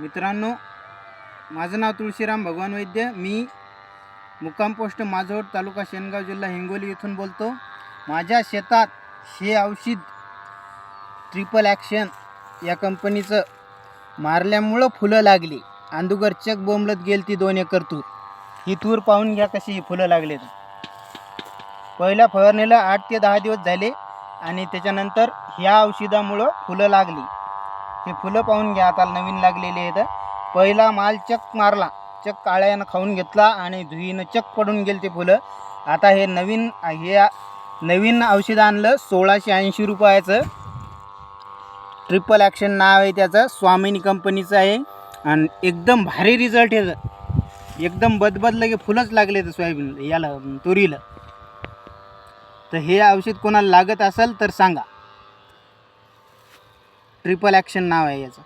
मित्रांनो माझं नाव तुळशीराम भगवान वैद्य. मी मुक्काम पोस्ट माझोड तालुका शेनगाव जिल्हा हिंगोली इथून बोलतो. माझ्या शेतात हे औषध ट्रिपल ॲक्शन या कंपनीचं मारल्यामुळं फुलं लागली. अंदुगर चक बोंबलत गेल ती दोन एकर तूर. ही तूर पाहून घ्या कशी ही फुलं लागलेत पहिल्या फवारणीला आठ ते दहा दिवस झाले आणि त्याच्यानंतर ह्या औषधामुळं फुलं लागली. हे फुलं पाहून घ्या आता नवीन लागलेले आहेत. पहिला माल चक मारला चक काळ्यानं खाऊन घेतला आणि धुईनं चक पडून गेले ते फुलं. आता हे नवीन हे नवीन औषध आणलं सोळाशे ऐंशी रुपयाचं. ट्रिपल ॲक्शन नाव आहे त्याचं स्वामिनी कंपनीचं आहे. आणि एकदम भारी रिझल्ट आहे. एकदम बदबदलं की फुलंच लागले तर सोयाबीन याला तुरीला. तर हे औषध कोणाला लागत असेल तर सांगा. ट्रिपल ॲक्शन नाव आहे याचं.